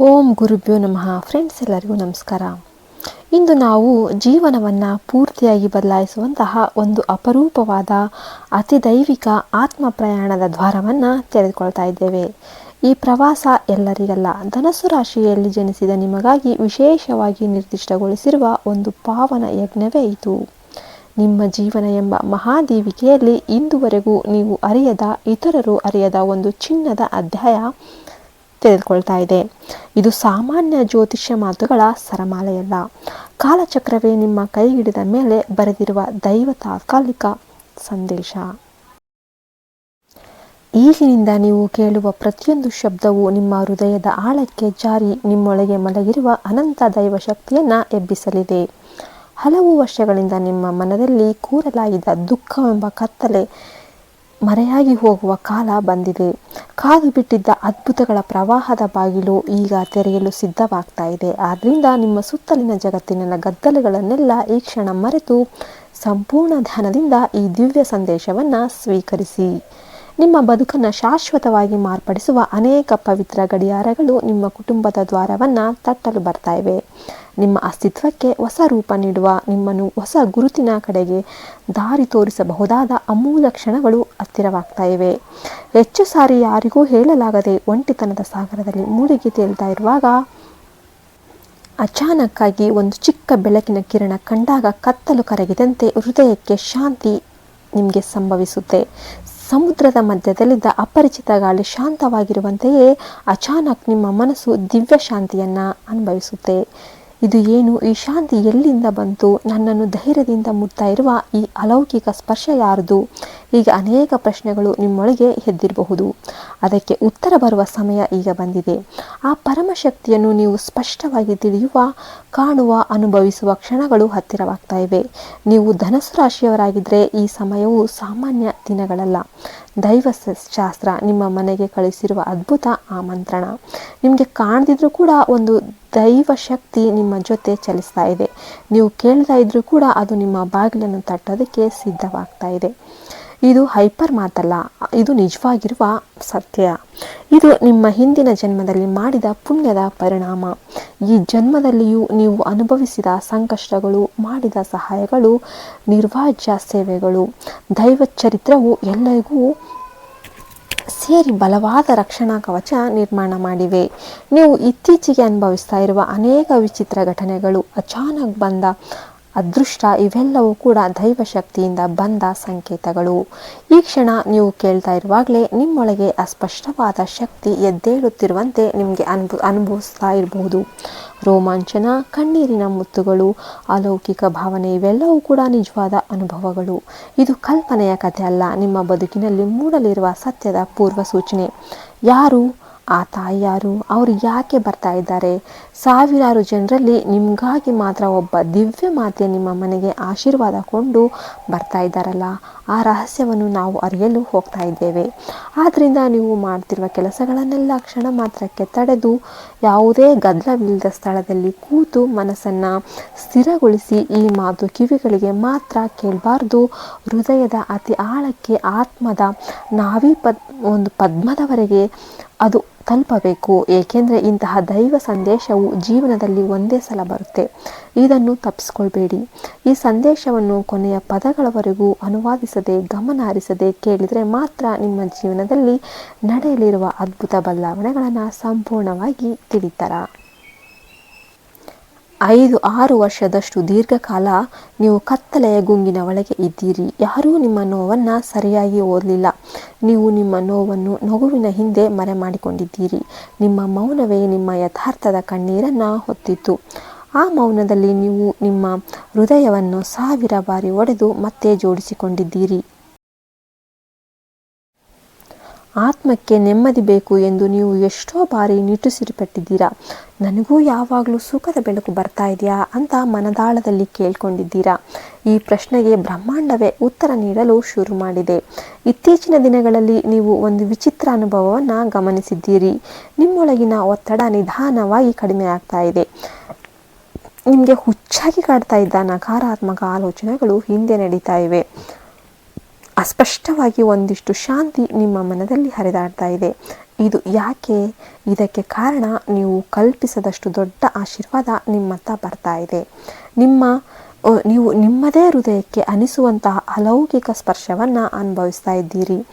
ಓಂ ಗುರುಭ್ಯೋ ನಮಃ. ಫ್ರೆಂಡ್ಸ್ ಎಲ್ಲರಿಗೂ ನಮಸ್ಕಾರ. ಇಂದು ನಾವು ಜೀವನವನ್ನು ಪೂರ್ತಿಯಾಗಿ ಬದಲಾಯಿಸುವಂತಹ ಒಂದು ಅಪರೂಪವಾದ ಅತಿ ದೈವಿಕ ಆತ್ಮ ಪ್ರಯಾಣದ ದ್ವಾರವನ್ನು ತೆರೆದುಕೊಳ್ತಾ ಇದ್ದೇವೆ. ಈ ಪ್ರವಾಸ ಎಲ್ಲರಿಗಲ್ಲ, ಧನಸ್ಸು ರಾಶಿಯಲ್ಲಿ ಜನಿಸಿದ ನಿಮಗಾಗಿ ವಿಶೇಷವಾಗಿ ನಿರ್ದಿಷ್ಟಗೊಳಿಸಿರುವ ಒಂದು ಪಾವನ ಯಜ್ಞವೇ ಇದು. ನಿಮ್ಮ ಜೀವನ ಎಂಬ ಮಹಾದೇವಿಕೆಯಲ್ಲಿ ಇಂದುವರೆಗೂ ನೀವು ಅರಿಯದ, ಇತರರು ಅರಿಯದ ಒಂದು ಚಿನ್ನದ ಅಧ್ಯಾಯ ತೆರೆದುಕೊಳ್ತಾ ಇದೆ. ಇದು ಸಾಮಾನ್ಯ ಜ್ಯೋತಿಷ್ಯ ಮಾತುಗಳ ಸರಮಾಲೆಯಲ್ಲ. ಕಾಲಚಕ್ರವೇ ನಿಮ್ಮ ಕೈ ಹಿಡಿದ ಮೇಲೆ ಬರೆದಿರುವ ದೈವ ತಾತ್ಕಾಲಿಕ ಸಂದೇಶ. ಈಗಿನಿಂದ ನೀವು ಕೇಳುವ ಪ್ರತಿಯೊಂದು ಶಬ್ದವು ನಿಮ್ಮ ಹೃದಯದ ಆಳಕ್ಕೆ ಜಾರಿ ನಿಮ್ಮೊಳಗೆ ಮಲಗಿರುವ ಅನಂತ ದೈವ ಶಕ್ತಿಯನ್ನು ಎಬ್ಬಿಸಲಿದೆ. ಹಲವು ವರ್ಷಗಳಿಂದ ನಿಮ್ಮ ಮನದಲ್ಲಿ ಕೂರಲಾಗಿದ್ದ ದುಃಖವೆಂಬ ಕತ್ತಲೆ ಮರೆಯಾಗಿ ಹೋಗುವ ಕಾಲ ಬಂದಿದೆ. ಕಾದು ಬಿಟ್ಟಿದ್ದ ಅದ್ಭುತಗಳ ಪ್ರವಾಹದ ಬಾಗಿಲು ಈಗ ತೆರೆಯಲು ಸಿದ್ಧವಾಗ್ತಾ ಇದೆ. ಆದ್ದರಿಂದ ನಿಮ್ಮ ಸುತ್ತಲಿನ ಜಗತ್ತಿನ ಗದ್ದಲಗಳನ್ನೆಲ್ಲ ಈ ಕ್ಷಣ ಮರೆತು ಸಂಪೂರ್ಣ ಧ್ಯಾನದಿಂದ ಈ ದಿವ್ಯ ಸಂದೇಶವನ್ನು ಸ್ವೀಕರಿಸಿ. ನಿಮ್ಮ ಬದುಕನ್ನು ಶಾಶ್ವತವಾಗಿ ಮಾರ್ಪಡಿಸುವ ಅನೇಕ ಪವಿತ್ರ ಗಡಿಯಾರಗಳು ನಿಮ್ಮ ಕುಟುಂಬದ ದ್ವಾರವನ್ನು ತಟ್ಟಲು ಬರ್ತಾ ಇವೆ. ನಿಮ್ಮ ಅಸ್ತಿತ್ವಕ್ಕೆ ಹೊಸ ರೂಪ ನೀಡುವ, ನಿಮ್ಮನ್ನು ಹೊಸ ಗುರುತಿನ ಕಡೆಗೆ ದಾರಿ ತೋರಿಸಬಹುದಾದ ಅಮೂಲ್ಯ ಕ್ಷಣಗಳು ಹತ್ತಿರವಾಗ್ತಾ ಇವೆ. ಹೆಚ್ಚು ಸಾರಿ ಯಾರಿಗೂ ಹೇಳಲಾಗದೆ ಒಂಟಿತನದ ಸಾಗರದಲ್ಲಿ ಮುಳುಗಿ ತೇಲ್ತಾ ಇರುವಾಗ, ಅಚಾನಕ್ಕಾಗಿ ಒಂದು ಚಿಕ್ಕ ಬೆಳಕಿನ ಕಿರಣ ಕಂಡಾಗ ಕತ್ತಲು ಕರಗಿದಂತೆ ಹೃದಯಕ್ಕೆ ಶಾಂತಿ ನಿಮಗೆ ಸಂಭವಿಸುತ್ತೆ. ಸಮುದ್ರದ ಮಧ್ಯದಲ್ಲಿದ್ದ ಅಪರಿಚಿತ ಗಾಳಿ ಶಾಂತವಾಗಿರುವಂತೆಯೇ ಅಚಾನಕ್ ನಿಮ್ಮ ಮನಸ್ಸು ದಿವ್ಯ ಶಾಂತಿಯನ್ನ ಅನುಭವಿಸುತ್ತೆ. ಇದು ಏನು? ಈ ಶಾಂತಿ ಎಲ್ಲಿಂದ ಬಂತು? ನನ್ನನ್ನು ಧೈರ್ಯದಿಂದ ಮುಟ್ತಾ ಇರುವ ಈ ಅಲೌಕಿಕ ಸ್ಪರ್ಶ ಯಾರ್ದು? ಈಗ ಅನೇಕ ಪ್ರಶ್ನೆಗಳು ನಿಮ್ಮೊಳಗೆ ಎದ್ದಿರಬಹುದು. ಅದಕ್ಕೆ ಉತ್ತರ ಬರುವ ಸಮಯ ಈಗ ಬಂದಿದೆ. ಆ ಪರಮಶಕ್ತಿಯನ್ನು ನೀವು ಸ್ಪಷ್ಟವಾಗಿ ತಿಳಿಯುವ, ಕಾಣುವ, ಅನುಭವಿಸುವ ಕ್ಷಣಗಳು ಹತ್ತಿರವಾಗ್ತಾ ಇವೆ. ನೀವು ಧನಸ್ಸು ರಾಶಿಯವರಾಗಿದ್ದರೆ ಈ ಸಮಯವು ಸಾಮಾನ್ಯ ದಿನಗಳಲ್ಲ. ದೈವ ಶಾಸ್ತ್ರ ನಿಮ್ಮ ಮನೆಗೆ ಕಳಿಸಿರುವ ಅದ್ಭುತ ಆಮಂತ್ರಣ. ನಿಮಗೆ ಕಾಣದಿದ್ರೂ ಕೂಡ ಒಂದು ದೈವ ಶಕ್ತಿ ನಿಮ್ಮ ಜೊತೆ ಚಲಿಸ್ತಾ ಇದೆ. ನೀವು ಕೇಳ್ತಾ ಇದ್ರೂ ಕೂಡ ಅದು ನಿಮ್ಮ ಬಾಗಿಲನ್ನು ತಟ್ಟೋದಕ್ಕೆ ಸಿದ್ಧವಾಗ್ತಾ ಇದೆ. ಇದು ಹೈಪರ್ ಮಾತಲ್ಲ, ಇದು ನಿಜವಾಗಿರುವ ಸತ್ಯ. ಇದು ನಿಮ್ಮ ಹಿಂದಿನ ಜನ್ಮದಲ್ಲಿ ಮಾಡಿದ ಪುಣ್ಯದ ಪರಿಣಾಮ. ಈ ಜನ್ಮದಲ್ಲಿಯೂ ನೀವು ಅನುಭವಿಸಿದ ಸಂಕಷ್ಟಗಳು, ಮಾಡಿದ ಸಹಾಯಗಳು ನಿರ್ವಾಜ್ಯ ಸೇವೆಗಳು, ದೈವ ಚರಿತ್ರವು ಎಲ್ಲರಿಗೂ ಸೇರಿ ಬಲವಾದ ರಕ್ಷಣಾ ಕವಚ ನಿರ್ಮಾಣ ಮಾಡಿವೆ. ನೀವು ಇತ್ತೀಚೆಗೆ ಅನುಭವಿಸ್ತಾ ಇರುವ ಅನೇಕ ವಿಚಿತ್ರ ಘಟನೆಗಳು ಅಚಾನಕ್ ಬಂದ ಅದೃಷ್ಟ ಇವೆಲ್ಲವೂ ಕೂಡ ದೈವಶಕ್ತಿಯಿಂದ ಬಂದ ಸಂಕೇತಗಳು. ಈ ಕ್ಷಣ ನೀವು ಕೇಳ್ತಾ ಇರುವಾಗಲೇ ನಿಮ್ಮೊಳಗೆ ಅಸ್ಪಷ್ಟವಾದ ಶಕ್ತಿ ಎದ್ದೇಳುತ್ತಿರುವಂತೆ ನಿಮಗೆ ಅನುಭ, ಅನುಭವಿಸ್ತಾ ಇರಬಹುದು ರೋಮಾಂಚನ, ಕಣ್ಣೀರಿನ ಮುತ್ತುಗಳು, ಅಲೌಕಿಕ ಭಾವನೆ ಇವೆಲ್ಲವೂ ಕೂಡ ನಿಜವಾದ ಅನುಭವಗಳು. ಇದು ಕಲ್ಪನೆಯ ಕಥೆ ಅಲ್ಲ, ನಿಮ್ಮ ಬದುಕಿನಲ್ಲಿ ಮೂಡಲಿರುವ ಸತ್ಯದ ಪೂರ್ವ ಸೂಚನೆ ಯಾರು ಆ ತಾಯಿ ಯಾರು ಅವರು ಯಾಕೆ ಬರ್ತಾ ಇದ್ದಾರೆ? ಸಾವಿರಾರು ಜನರಲ್ಲಿ ನಿಮಗಾಗಿ ಮಾತ್ರ ಒಬ್ಬ ದಿವ್ಯ ಮಾತೆ ನಿಮ್ಮ ಮನೆಗೆ ಆಶೀರ್ವಾದ ಕೊಂಡು ಬರ್ತಾ ಇದ್ದಾರಲ್ಲ, ಆ ರಹಸ್ಯವನ್ನು ನಾವು ಅರಿಯಲು ಹೋಗ್ತಾ ಇದ್ದೇವೆ. ಆದ್ದರಿಂದ ನೀವು ಮಾಡ್ತಿರುವ ಕೆಲಸಗಳನ್ನೆಲ್ಲ ಕ್ಷಣ ಮಾತ್ರಕ್ಕೆ ತಡೆದು ಯಾವುದೇ ಗದ್ದಲವಿಲ್ಲದ ಸ್ಥಳದಲ್ಲಿ ಕೂತು ಮನಸ್ಸನ್ನು ಸ್ಥಿರಗೊಳಿಸಿ ಈ ಮಾತು ಕಿವಿಗಳಿಗೆ ಮಾತ್ರ ಕೇಳಬಾರ್ದು. ಹೃದಯದ ಅತಿ ಆಳಕ್ಕೆ ಆತ್ಮದ ನಾವಿ ಪದ್ ಒಂದು ಪದ್ಮದವರೆಗೆ ಅದು ತಲುಪಬೇಕು, ಏಕೆಂದರೆ ಇಂತಹ ದೈವ ಸಂದೇಶವು ಜೀವನದಲ್ಲಿ ಒಂದೇ ಸಲ ಬರುತ್ತೆ. ಇದನ್ನು ತಪ್ಪಿಸ್ಕೊಳ್ಬೇಡಿ. ಈ ಸಂದೇಶವನ್ನು ಕೊನೆಯ ಪದಗಳವರೆಗೂ ಅನುವಾದಿಸದೆ ಗಮನ ಹರಿಸದೆ ಕೇಳಿದರೆ ಮಾತ್ರ ನಿಮ್ಮ ಜೀವನದಲ್ಲಿ ನಡೆಯಲಿರುವ ಅದ್ಭುತ ಬದಲಾವಣೆಗಳನ್ನು ಸಂಪೂರ್ಣವಾಗಿ ತಿಳಿತಾರ? ಐದು, ಆರು ವರ್ಷದಷ್ಟು ದೀರ್ಘಕಾಲ ನೀವು ಕತ್ತಲೆಯ ಗುಂಗಿನ ಒಳಗೆ ಇದ್ದೀರಿ. ಯಾರೂ ನಿಮ್ಮ ನೋವನ್ನು ಸರಿಯಾಗಿ ಓದಲಿಲ್ಲ. ನೀವು ನಿಮ್ಮ ನೋವನ್ನು ನಗುವಿನ ಹಿಂದೆ ಮರೆ ಮಾಡಿಕೊಂಡಿದ್ದೀರಿ ನಿಮ್ಮ ಮೌನವೇ ನಿಮ್ಮ ಯಥಾರ್ಥದ ಕಣ್ಣೀರನ್ನು ಹೊತ್ತಿತ್ತು. ಆ ಮೌನದಲ್ಲಿ ನೀವು ನಿಮ್ಮ ಹೃದಯವನ್ನು ಸಾವಿರ ಬಾರಿ ಒಡೆದು ಮತ್ತೆ ಜೋಡಿಸಿಕೊಂಡಿದ್ದೀರಿ. ಆತ್ಮಕ್ಕೆ ನೆಮ್ಮದಿ ಬೇಕು ಎಂದು ನೀವು ಎಷ್ಟೋ ಬಾರಿ ನಿಟ್ಟುಸಿರುಪಟ್ಟಿದ್ದೀರಾ ನನಗೂ ಯಾವಾಗಲೂ ಸುಖದ ಬೆಳಕು ಬರ್ತಾ ಇದೆಯಾ ಅಂತ ಮನದಾಳದಲ್ಲಿ ಕೇಳ್ಕೊಂಡಿದ್ದೀರಾ? ಈ ಪ್ರಶ್ನೆಗೆ ಬ್ರಹ್ಮಾಂಡವೇ ಉತ್ತರ ನೀಡಲು ಶುರು ಮಾಡಿದೆ. ಇತ್ತೀಚಿನ ದಿನಗಳಲ್ಲಿ ನೀವು ಒಂದು ವಿಚಿತ್ರ ಅನುಭವವನ್ನು ಗಮನಿಸಿದ್ದೀರಿ. ನಿಮ್ಮೊಳಗಿನ ಒತ್ತಡ ನಿಧಾನವಾಗಿ ಕಡಿಮೆ ಆಗ್ತಾ ಇದೆ. ನಿಮಗೆ ಹುಚ್ಚಾಗಿ ಕಾಡ್ತಾ ಇದ್ದ ನಕಾರಾತ್ಮಕ ಆಲೋಚನೆಗಳು ಹಿಂದೆ ನಡೀತಾ ಇವೆ. ಅಸ್ಪಷ್ಟವಾಗಿ ಒಂದಿಷ್ಟು ಶಾಂತಿ ನಿಮ್ಮ ಮನದಲ್ಲಿ ಹರಿದಾಡ್ತಾ ಇದೆ. ಇದು ಯಾಕೆ? ಇದಕ್ಕೆ ಕಾರಣ ನೀವು ಕಲ್ಪಿಸದಷ್ಟು ದೊಡ್ಡ ಆಶೀರ್ವಾದ ನಿಮ್ಮತ್ತ ಬರ್ತಾ ಇದೆ. ನಿಮ್ಮ ನೀವು ನಿಮ್ಮದೇ ಹೃದಯಕ್ಕೆ ಅನಿಸುವಂತಹ ಅಲೌಕಿಕ ಸ್ಪರ್ಶವನ್ನು ಅನುಭವಿಸ್ತಾ ಇದ್ದೀರಿ.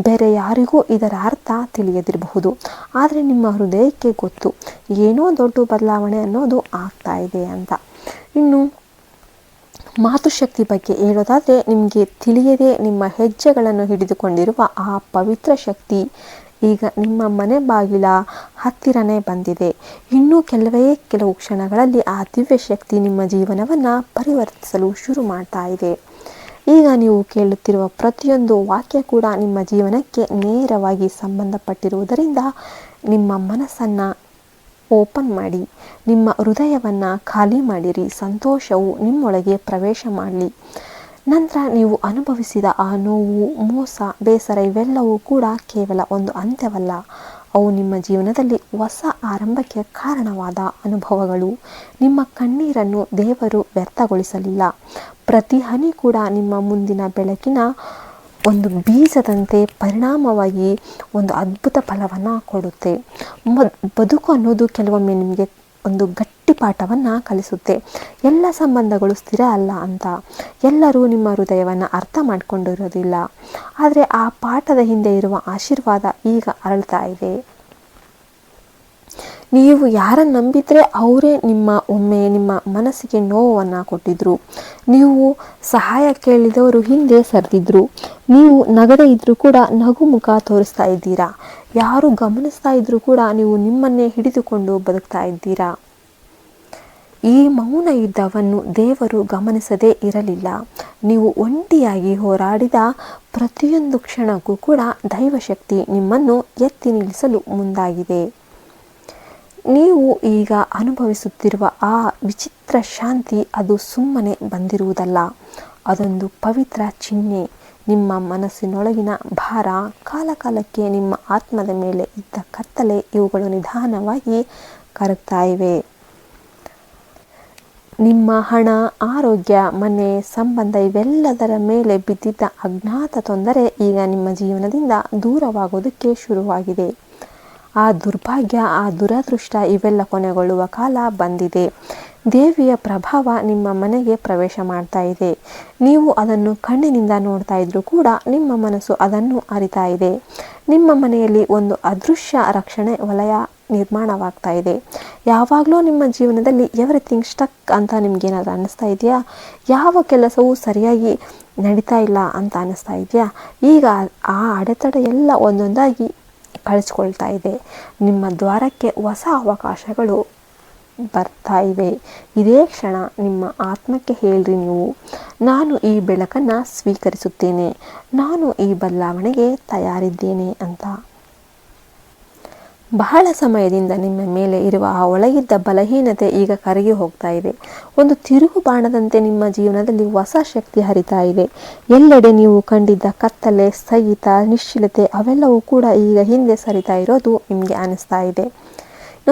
ಬೇರೆ ಯಾರಿಗೂ ಇದರ ಅರ್ಥ ತಿಳಿಯದಿರಬಹುದು. ಆದರೆ ನಿಮ್ಮ ಹೃದಯಕ್ಕೆ ಗೊತ್ತು. ಏನೋ ದೊಡ್ಡ ಬದಲಾವಣೆ ಅನ್ನೋದು ಆಗ್ತಾ ಇದೆ ಅಂತ. ಇನ್ನು ಮಾತೃಶಕ್ತಿ ಬಗ್ಗೆ ಹೇಳೋದಾದರೆ, ನಿಮಗೆ ತಿಳಿಯದೆ ನಿಮ್ಮ ಹೆಜ್ಜೆಗಳನ್ನು ಹಿಡಿದುಕೊಂಡಿರುವ ಆ ಪವಿತ್ರ ಶಕ್ತಿ ಈಗ ನಿಮ್ಮ ಮನೆ ಬಾಗಿಲ ಹತ್ತಿರನೇ ಬಂದಿದೆ. ಇನ್ನೂ ಕೆಲವೇ ಕೆಲವು ಕ್ಷಣಗಳಲ್ಲಿ ಆ ದಿವ್ಯ ಶಕ್ತಿ ನಿಮ್ಮ ಜೀವನವನ್ನು ಪರಿವರ್ತಿಸಲು ಶುರು ಮಾಡ್ತಾ ಇದೆ. ಈಗ ನೀವು ಕೇಳುತ್ತಿರುವ ಪ್ರತಿಯೊಂದು ವಾಕ್ಯ ಕೂಡ ನಿಮ್ಮ ಜೀವನಕ್ಕೆ ನೇರವಾಗಿ ಸಂಬಂಧಪಟ್ಟಿರುವುದರಿಂದ ನಿಮ್ಮ ಮನಸ್ಸನ್ನು ಓಪನ್ ಮಾಡಿ. ನಿಮ್ಮ ಹೃದಯವನ್ನು ಖಾಲಿ ಮಾಡಿರಿ, ಸಂತೋಷವು ನಿಮ್ಮೊಳಗೆ ಪ್ರವೇಶ ಮಾಡಲಿ. ನಂತರ ನೀವು ಅನುಭವಿಸಿದ ಆ ನೋವು, ಮೋಸ, ಬೇಸರ ಇವೆಲ್ಲವೂ ಕೂಡ ಕೇವಲ ಒಂದು ಅಂತ್ಯವಲ್ಲ. ಅವು ನಿಮ್ಮ ಜೀವನದಲ್ಲಿ ಹೊಸ ಆರಂಭಕ್ಕೆ ಕಾರಣವಾದ ಅನುಭವಗಳು. ನಿಮ್ಮ ಕಣ್ಣೀರನ್ನು ದೇವರು ವ್ಯರ್ಥಗೊಳಿಸಲಿಲ್ಲ. ಪ್ರತಿ ಹನಿ ಕೂಡ ನಿಮ್ಮ ಮುಂದಿನ ಬೆಳಕಿನ ಒಂದು ಬೀಜದಂತೆ ಪರಿಣಾಮವಾಗಿ ಒಂದು ಅದ್ಭುತ ಫಲವನ್ನು ಕೊಡುತ್ತೆ. ಬದುಕು ಅನ್ನೋದು ಕೆಲವೊಮ್ಮೆ ನಿಮಗೆ ಒಂದು ಗಟ್ಟಿ ಪಾಠವನ್ನು ಕಲಿಸುತ್ತೆ. ಎಲ್ಲ ಸಂಬಂಧಗಳು ಸ್ಥಿರ ಅಲ್ಲ ಅಂತ. ಎಲ್ಲರೂ ನಿಮ್ಮ ಹೃದಯವನ್ನು ಅರ್ಥ ಮಾಡಿಕೊಂಡಿರೋದಿಲ್ಲ. ಆದರೆ ಆ ಪಾಠದ ಹಿಂದೆ ಇರುವ ಆಶೀರ್ವಾದ ಈಗ ಅರಳ್ತಾ ಇದೆ. ನೀವು ಯಾರನ್ನು ನಂಬಿದರೆ ಅವರೇ ನಿಮ್ಮ ಒಮ್ಮೆ ನಿಮ್ಮ ಮನಸ್ಸಿಗೆ ನೋವನ್ನು ಕೊಟ್ಟಿದ್ರು. ನೀವು ಸಹಾಯ ಕೇಳಿದವರು ಹಿಂದೆ ಸರಿದಿದ್ರು. ನೀವು ನಗದೇ ಇದ್ದರೂ ಕೂಡ ನಗು ಮುಖ ತೋರಿಸ್ತಾ ಇದ್ದೀರಾ. ಯಾರು ಗಮನಿಸ್ತಾ ಇದ್ದರೂ ಕೂಡ ನೀವು ನಿಮ್ಮನ್ನೇ ಹಿಡಿದುಕೊಂಡು ಬದುಕ್ತಾ ಇದ್ದೀರಾ. ಈ ಮೌನ ಯುದ್ಧವನ್ನು ದೇವರು ಗಮನಿಸದೇ ಇರಲಿಲ್ಲ. ನೀವು ಒಂಟಿಯಾಗಿ ಹೋರಾಡಿದ ಪ್ರತಿಯೊಂದು ಕ್ಷಣಕ್ಕೂ ಕೂಡ ದೈವಶಕ್ತಿ ನಿಮ್ಮನ್ನು ಎತ್ತಿ ನಿಲ್ಲಿಸಲು ಮುಂದಾಗಿದೆ. ನೀವು ಈಗ ಅನುಭವಿಸುತ್ತಿರುವ ಆ ವಿಚಿತ್ರ ಶಾಂತಿ ಅದು ಸುಮ್ಮನೆ ಬಂದಿರುವುದಲ್ಲ. ಅದೊಂದು ಪವಿತ್ರ ಚಿಹ್ನೆ. ನಿಮ್ಮ ಮನಸ್ಸಿನೊಳಗಿನ ಭಾರ ಕಾಲಕಾಲಕ್ಕೆ ನಿಮ್ಮ ಆತ್ಮದ ಮೇಲೆ ಇದ್ದ ಕತ್ತಲೆ ಇವುಗಳು ನಿಧಾನವಾಗಿ ಕರಗ್ತಾ ಇವೆ. ನಿಮ್ಮ ಹಣ, ಆರೋಗ್ಯ, ಮನೆ ಸಂಬಂಧ ಇವೆಲ್ಲದರ ಮೇಲೆ ಬಿದ್ದಿದ್ದ ಅಜ್ಞಾತ ತೊಂದರೆ ಈಗ ನಿಮ್ಮ ಜೀವನದಿಂದ ದೂರವಾಗೋದಕ್ಕೆ ಶುರುವಾಗಿದೆ. ಆ ದುರ್ಭಾಗ್ಯ, ಆ ದುರದೃಷ್ಟ ಇವೆಲ್ಲ ಕೊನೆಗೊಳ್ಳುವ ಕಾಲ ಬಂದಿದೆ. ದೇವಿಯ ಪ್ರಭಾವ ನಿಮ್ಮ ಮನೆಗೆ ಪ್ರವೇಶ ಮಾಡ್ತಾ ಇದೆ. ನೀವು ಅದನ್ನು ಕಣ್ಣಿನಿಂದ ನೋಡ್ತಾ ಇದ್ರೂ ಕೂಡ ನಿಮ್ಮ ಮನಸ್ಸು ಅದನ್ನು ಅರಿತಾ ಇದೆ. ನಿಮ್ಮ ಮನೆಯಲ್ಲಿ ಒಂದು ಅದೃಶ್ಯ ರಕ್ಷಣೆ ವಲಯ ನಿರ್ಮಾಣವಾಗ್ತಾ ಇದೆ. ಯಾವಾಗಲೂ ನಿಮ್ಮ ಜೀವನದಲ್ಲಿ ಎವ್ರಿಥಿಂಗ್ ಸ್ಟಕ್ ಅಂತ ನಿಮಗೇನಾದರೂ ಅನ್ನಿಸ್ತಾ ಇದೆಯಾ? ಯಾವ ಕೆಲಸವೂ ಸರಿಯಾಗಿ ನಡೀತಾ ಇಲ್ಲ ಅಂತ ಅನ್ನಿಸ್ತಾ ಇದೆಯಾ? ಈಗ ಆ ಅಡೆತಡೆ ಎಲ್ಲ ಒಂದೊಂದಾಗಿ ಕಳಿಸ್ಕೊಳ್ತಾ ಇದೆ. ನಿಮ್ಮ ದ್ವಾರಕ್ಕೆ ಹೊಸ ಅವಕಾಶಗಳು ಬರ್ತಾ ಇವೆ. ಇದೇ ಕ್ಷಣ ನಿಮ್ಮ ಆತ್ಮಕ್ಕೆ ಹೇಳ್ರಿ ನೀವು. ನಾನು ಈ ಬೆಳಕನ್ನು ಸ್ವೀಕರಿಸುತ್ತೇನೆ. ನಾನು ಈ ಬದಲಾವಣೆಗೆ ತಯಾರಿದ್ದೇನೆ ಅಂತ. ಬಹಳ ಸಮಯದಿಂದ ನಿಮ್ಮ ಮೇಲೆ ಇರುವ ಆ ಒಳಗಿದ್ದ ಬಲಹೀನತೆ ಈಗ ಕರಗಿ ಹೋಗ್ತಾ ಇದೆ. ಒಂದು ತಿರುಗು ಬಾಣದಂತೆ ನಿಮ್ಮ ಜೀವನದಲ್ಲಿ ಹೊಸ ಶಕ್ತಿ ಹರಿತಾ ಇದೆ. ಎಲ್ಲೆಡೆ ನೀವು ಕಂಡಿದ್ದ ಕತ್ತಲೆ, ಸ್ಥಗಿತ, ನಿಶ್ಚಿಲತೆ ಅವೆಲ್ಲವೂ ಕೂಡ ಈಗ ಹಿಂದೆ ಸರಿತಾ ಇರೋದು ನಿಮಗೆ ಅನಿಸ್ತಾ ಇದೆ.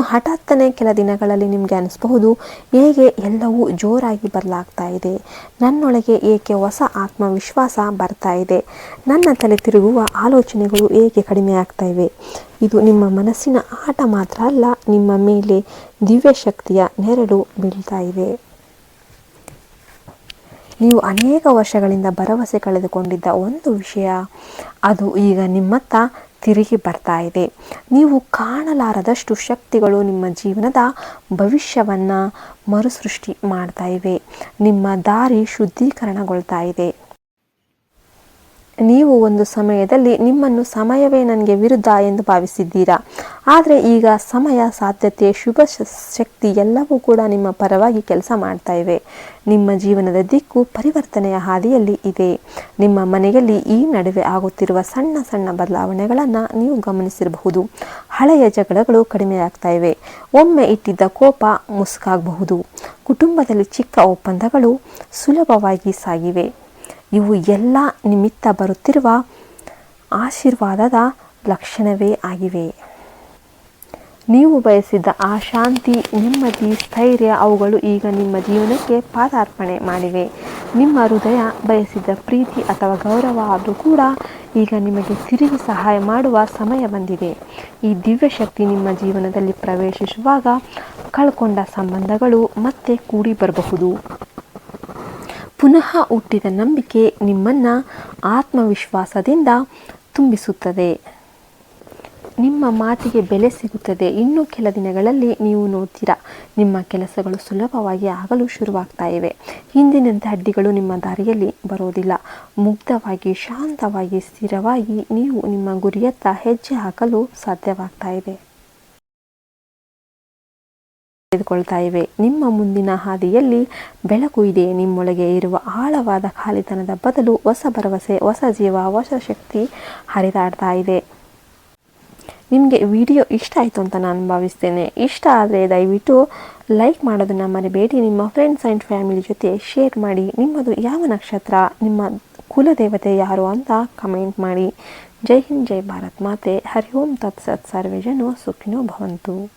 ಹಠಾತ್ತನೆ ಕೆಲ ದಿನಗಳಲ್ಲಿ ನಿಮಗೆ ಅನಿಸಬಹುದು, ಹೇಗೆ ಎಲ್ಲವೂ ಜೋರಾಗಿ ಬದಲಾಗ್ತಾ ಇದೆ. ನನ್ನೊಳಗೆ ಏಕೆ ಹೊಸ ಆತ್ಮವಿಶ್ವಾಸ ಬರ್ತಾ ಇದೆ. ನನ್ನ ತಲೆ ತಿರುಗುವ ಆಲೋಚನೆಗಳು ಏಕೆ ಕಡಿಮೆ ಆಗ್ತಾ ಇವೆ. ಇದು ನಿಮ್ಮ ಮನಸ್ಸಿನ ಆಟ ಮಾತ್ರ ಅಲ್ಲ, ನಿಮ್ಮ ಮೇಲೆ ದಿವ್ಯ ಶಕ್ತಿಯ ನೆರಳು ಬೀಳ್ತಾ ಇದೆ. ನೀವು ಅನೇಕ ವರ್ಷಗಳಿಂದ ಭರವಸೆ ಕಳೆದುಕೊಂಡಿದ್ದ ಒಂದು ವಿಷಯ, ಅದು ಈಗ ನಿಮ್ಮತ್ತ ತಿರುಗಿ ಬರ್ತಾ ಇದೆ. ನೀವು ಕಾಣಲಾರದಷ್ಟು ಶಕ್ತಿಗಳು ನಿಮ್ಮ ಜೀವನದ ಭವಿಷ್ಯವನ್ನು ಮರುಸೃಷ್ಟಿ ಮಾಡ್ತಾ ಇವೆ. ನಿಮ್ಮ ದಾರಿ ಶುದ್ಧೀಕರಣಗೊಳ್ತಾ ಇದೆ. ನೀವು ಒಂದು ಸಮಯದಲ್ಲಿ ನಿಮ್ಮನ್ನು ಸಮಯವೇ ನನಗೆ ವಿರುದ್ಧ ಎಂದು ಭಾವಿಸಿದ್ದೀರಾ? ಆದರೆ ಈಗ ಸಮಯ, ಸಾಧ್ಯತೆ, ಶುಭ ಶಕ್ತಿ ಎಲ್ಲವೂ ಕೂಡ ನಿಮ್ಮ ಪರವಾಗಿ ಕೆಲಸ ಮಾಡ್ತಾ ಇವೆ. ನಿಮ್ಮ ಜೀವನದ ದಿಕ್ಕು ಪರಿವರ್ತನೆಯ ಹಾದಿಯಲ್ಲಿ ಇದೆ. ನಿಮ್ಮ ಮನೆಯಲ್ಲಿ ಈ ನಡುವೆ ಆಗುತ್ತಿರುವ ಸಣ್ಣ ಸಣ್ಣ ಬದಲಾವಣೆಗಳನ್ನು ನೀವು ಗಮನಿಸಿರಬಹುದು. ಹಳೆಯ ಜಗಳಗಳು ಕಡಿಮೆಯಾಗ್ತಾ ಇವೆ. ಒಮ್ಮೆ ಇಟ್ಟಿದ್ದ ಕೋಪ ಮುಸುಕಾಗಬಹುದು. ಕುಟುಂಬದಲ್ಲಿ ಚಿಕ್ಕ ಒಪ್ಪಂದಗಳು ಸುಲಭವಾಗಿ ಸಾಗಿವೆ. ಇವು ಎಲ್ಲ ನಿಮಿತ್ತ ಬರುತ್ತಿರುವ ಆಶೀರ್ವಾದದ ಲಕ್ಷಣವೇ ಆಗಿವೆ. ನೀವು ಬಯಸಿದ ಆ ಶಾಂತಿ, ನೆಮ್ಮದಿ, ಸ್ಥೈರ್ಯ ಅವುಗಳು ಈಗ ನಿಮ್ಮ ಜೀವನಕ್ಕೆ ಪಾದಾರ್ಪಣೆ ಮಾಡಿವೆ. ನಿಮ್ಮ ಹೃದಯ ಬಯಸಿದ ಪ್ರೀತಿ ಅಥವಾ ಗೌರವ ಆದರೂ ಕೂಡ ಈಗ ನಿಮಗೆ ತಿರುಗಿ ಸಹಾಯ ಮಾಡುವ ಸಮಯ ಬಂದಿದೆ. ಈ ದಿವ್ಯ ಶಕ್ತಿ ನಿಮ್ಮ ಜೀವನದಲ್ಲಿ ಪ್ರವೇಶಿಸುವಾಗ ಕಳ್ಕೊಂಡ ಸಂಬಂಧಗಳು ಮತ್ತೆ ಕೂಡಿ ಬರಬಹುದು. ಪುನಃ ಹುಟ್ಟಿದ ನಂಬಿಕೆ ನಿಮ್ಮನ್ನು ಆತ್ಮವಿಶ್ವಾಸದಿಂದ ತುಂಬಿಸುತ್ತದೆ. ನಿಮ್ಮ ಮಾತಿಗೆ ಬೆಲೆ ಸಿಗುತ್ತದೆ. ಇನ್ನು ಕೆಲ ದಿನಗಳಲ್ಲಿ ನೀವು ನೋಡ್ತೀರಾ, ನಿಮ್ಮ ಕೆಲಸಗಳು ಸುಲಭವಾಗಿ ಆಗಲು ಶುರುವಾಗ್ತಾ ಇವೆ. ಹಿಂದಿನಂತೆ ಅಡ್ಡಿಗಳು ನಿಮ್ಮ ದಾರಿಯಲ್ಲಿ ಬರೋದಿಲ್ಲ. ಮುಗ್ಧವಾಗಿ, ಶಾಂತವಾಗಿ, ಸ್ಥಿರವಾಗಿ ನೀವು ನಿಮ್ಮ ಗುರಿಯತ್ತ ಹೆಜ್ಜೆ ಹಾಕಲು ಸಾಧ್ಯವಾಗ್ತಾ ಇದೆ. ತೆಗೆದುಕೊಳ್ತಾ ಇವೆ. ನಿಮ್ಮ ಮುಂದಿನ ಹಾದಿಯಲ್ಲಿ ಬೆಳಕು ಇದೆ. ನಿಮ್ಮೊಳಗೆ ಇರುವ ಆಳವಾದ ಖಾಲಿತನದ ಬದಲು ಹೊಸ ಭರವಸೆ, ಹೊಸ ಜೀವ, ಹೊಸ ಶಕ್ತಿ ಹರಿದಾಡ್ತಾ ಇದೆ. ನಿಮಗೆ ವಿಡಿಯೋ ಇಷ್ಟ ಆಯಿತು ಅಂತ ನಾನು ಭಾವಿಸ್ತೇನೆ. ಇಷ್ಟ ಆದರೆ ದಯವಿಟ್ಟು ಲೈಕ್ ಮಾಡೋದನ್ನು ಮರಿಬೇಡಿ. ನಿಮ್ಮ ಫ್ರೆಂಡ್ಸ್ ಆ್ಯಂಡ್ ಫ್ಯಾಮಿಲಿ ಜೊತೆ ಶೇರ್ ಮಾಡಿ. ನಿಮ್ಮದು ಯಾವ ನಕ್ಷತ್ರ, ನಿಮ್ಮ ಕುಲದೇವತೆ ಯಾರು ಅಂತ ಕಮೆಂಟ್ ಮಾಡಿ. ಜೈ ಹಿಂದ್, ಜೈ ಭಾರತ್ ಮಾತೆ. ಹರಿ ಓಂ ತತ್ಸತ್ ಸರ್ವೇ ಜನ ಸುಖಿನೋ ಭವಂತು.